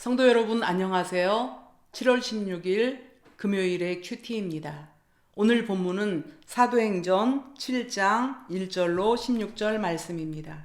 성도 여러분 안녕하세요. 7월 16일 금요일의 큐티입니다. 오늘 본문은 사도행전 7장 1절로 16절 말씀입니다.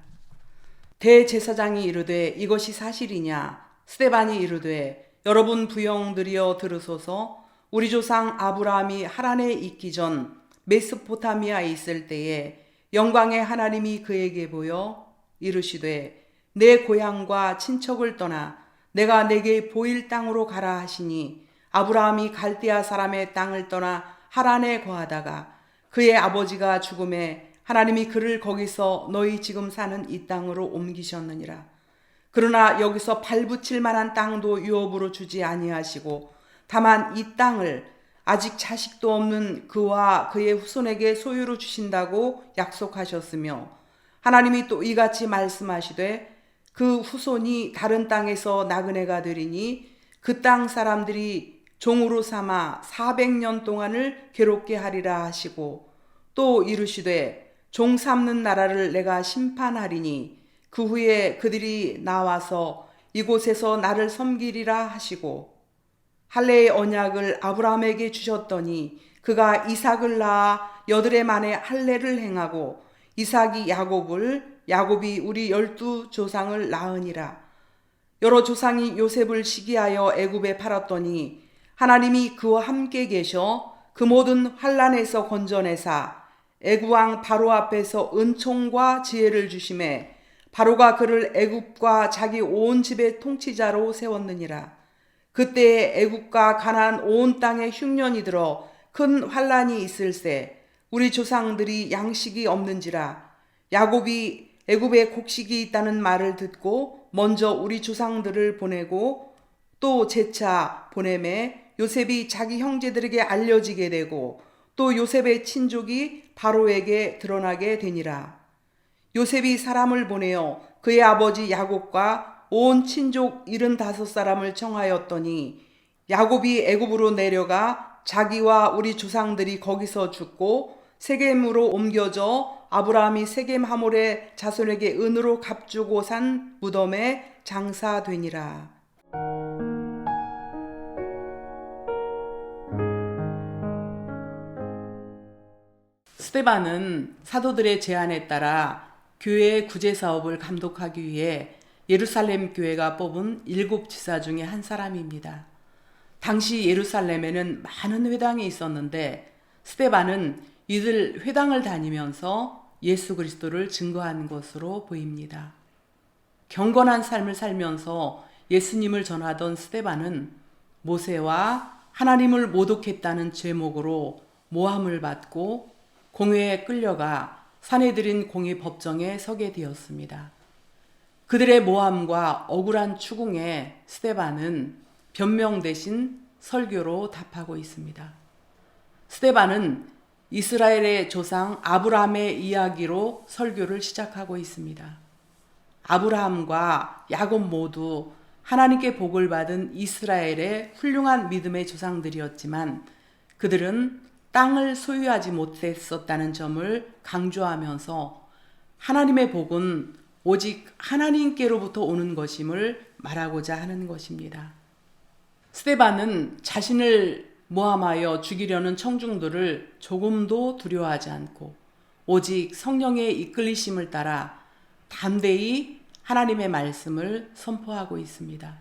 대제사장이 이르되 이것이 사실이냐 스테반이 이르되 여러분 부영들이여 들으소서 우리 조상 아브라함이 하란에 있기 전 메스포타미아에 있을 때에 영광의 하나님이 그에게 보여 이르시되 내 고향과 친척을 떠나 내가 내게 보일 땅으로 가라 하시니 아브라함이 갈대아 사람의 땅을 떠나 하란에 거하다가 그의 아버지가 죽음에 하나님이 그를 거기서 너희 지금 사는 이 땅으로 옮기셨느니라. 그러나 여기서 발붙일 만한 땅도 유업으로 주지 아니하시고 다만 이 땅을 아직 자식도 없는 그와 그의 후손에게 소유로 주신다고 약속하셨으며 하나님이 또 이같이 말씀하시되 그 후손이 다른 땅에서 나그네가 되리니 그 땅 사람들이 종으로 삼아 400년 동안을 괴롭게 하리라 하시고 또 이르시되 종 삼는 나라를 내가 심판하리니 그 후에 그들이 나와서 이곳에서 나를 섬기리라 하시고 할례의 언약을 아브라함에게 주셨더니 그가 이삭을 낳아 여드레 만에 할례를 행하고 이삭이 야곱을 야곱이 우리 열두 조상을 낳으니라. 여러 조상이 요셉을 시기하여 애굽에 팔았더니 하나님이 그와 함께 계셔 그 모든 환란에서 건져내사 애굽 왕 바로 앞에서 은총과 지혜를 주심에 바로가 그를 애굽과 자기 온 집의 통치자로 세웠느니라. 그때에 애굽과 가나안 온 땅에 흉년이 들어 큰 환란이 있을세 우리 조상들이 양식이 없는지라 야곱이 애굽에 곡식이 있다는 말을 듣고 먼저 우리 조상들을 보내고 또 재차 보내매 요셉이 자기 형제들에게 알려지게 되고 또 요셉의 친족이 바로에게 드러나게 되니라. 요셉이 사람을 보내어 그의 아버지 야곱과 온 친족 일흔다섯 사람을 청하였더니 야곱이 애굽으로 내려가 자기와 우리 조상들이 거기서 죽고 세겜으로 옮겨져 아브라함이 세겜 하몰의 자손에게 은으로 값주고 산 무덤에 장사되니라. 스테반은 사도들의 제안에 따라 교회의 구제 사업을 감독하기 위해 예루살렘 교회가 뽑은 일곱 지사 중에 한 사람입니다. 당시 예루살렘에는 많은 회당이 있었는데 스테반은 이들 회당을 다니면서 예수 그리스도를 증거한 것으로 보입니다. 경건한 삶을 살면서 예수님을 전하던 스테반은 모세와 하나님을 모독했다는 제목으로 모함을 받고 공회에 끌려가 사내들인 공의 법정에 서게 되었습니다. 그들의 모함과 억울한 추궁에 스테반은 변명 대신 설교로 답하고 있습니다. 스테반은 이스라엘의 조상 아브라함의 이야기로 설교를 시작하고 있습니다. 아브라함과 야곱 모두 하나님께 복을 받은 이스라엘의 훌륭한 믿음의 조상들이었지만 그들은 땅을 소유하지 못했었다는 점을 강조하면서 하나님의 복은 오직 하나님께로부터 오는 것임을 말하고자 하는 것입니다. 스테반은 자신을 모함하여 죽이려는 청중들을 조금도 두려워하지 않고 오직 성령의 이끌리심을 따라 담대히 하나님의 말씀을 선포하고 있습니다.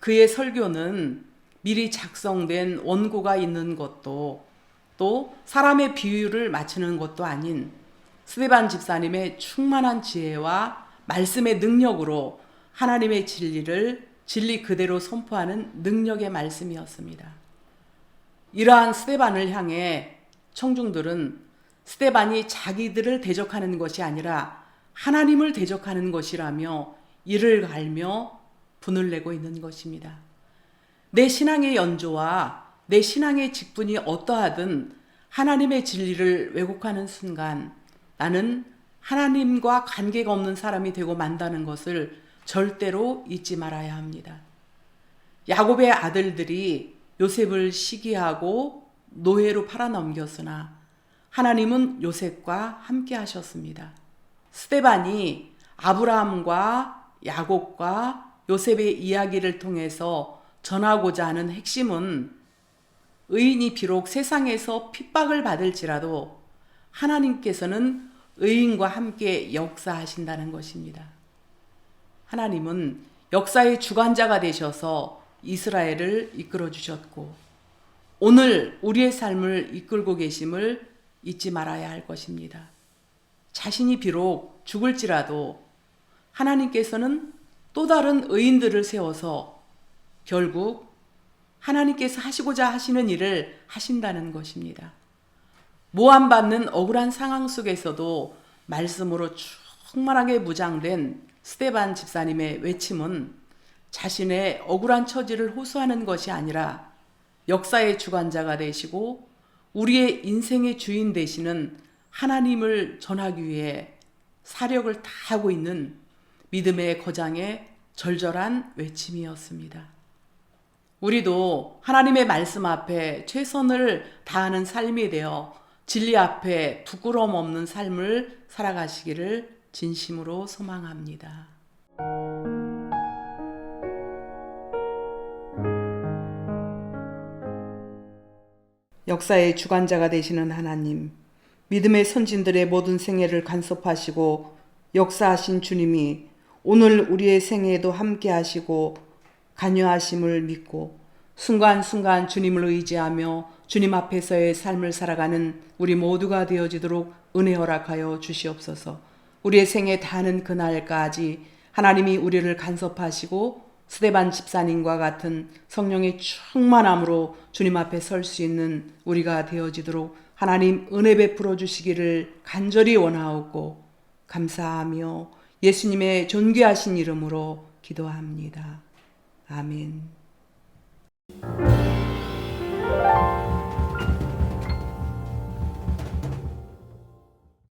그의 설교는 미리 작성된 원고가 있는 것도 또 사람의 비유를 맞추는 것도 아닌 스테반 집사님의 충만한 지혜와 말씀의 능력으로 하나님의 진리를 진리 그대로 선포하는 능력의 말씀이었습니다. 이러한 스테반을 향해 청중들은 스테반이 자기들을 대적하는 것이 아니라 하나님을 대적하는 것이라며 이를 갈며 분을 내고 있는 것입니다. 내 신앙의 연조와 내 신앙의 직분이 어떠하든 하나님의 진리를 왜곡하는 순간 나는 하나님과 관계가 없는 사람이 되고 만다는 것을 절대로 잊지 말아야 합니다. 야곱의 아들들이 요셉을 시기하고 노예로 팔아넘겼으나 하나님은 요셉과 함께 하셨습니다. 스테반이 아브라함과 야곱과 요셉의 이야기를 통해서 전하고자 하는 핵심은 의인이 비록 세상에서 핍박을 받을지라도 하나님께서는 의인과 함께 역사하신다는 것입니다. 하나님은 역사의 주관자가 되셔서 이스라엘을 이끌어 주셨고 오늘 우리의 삶을 이끌고 계심을 잊지 말아야 할 것입니다. 자신이 비록 죽을지라도 하나님께서는 또 다른 의인들을 세워서 결국 하나님께서 하시고자 하시는 일을 하신다는 것입니다. 모함받는 억울한 상황 속에서도 말씀으로 충만하게 무장된 스테반 집사님의 외침은 자신의 억울한 처지를 호소하는 것이 아니라 역사의 주관자가 되시고 우리의 인생의 주인 되시는 하나님을 전하기 위해 사력을 다하고 있는 믿음의 거장의 절절한 외침이었습니다. 우리도 하나님의 말씀 앞에 최선을 다하는 삶이 되어 진리 앞에 부끄러움 없는 삶을 살아가시기를 진심으로 소망합니다. 역사의 주관자가 되시는 하나님, 믿음의 선진들의 모든 생애를 간섭하시고 역사하신 주님이 오늘 우리의 생애에도 함께 하시고 관여하심을 믿고 순간순간 주님을 의지하며 주님 앞에서의 삶을 살아가는 우리 모두가 되어지도록 은혜 허락하여 주시옵소서. 우리의 생에 닿는 그날까지 하나님이 우리를 간섭하시고 스데반 집사님과 같은 성령의 충만함으로 주님 앞에 설 수 있는 우리가 되어지도록 하나님 은혜 베풀어 주시기를 간절히 원하옵고 감사하며 예수님의 존귀하신 이름으로 기도합니다. 아멘.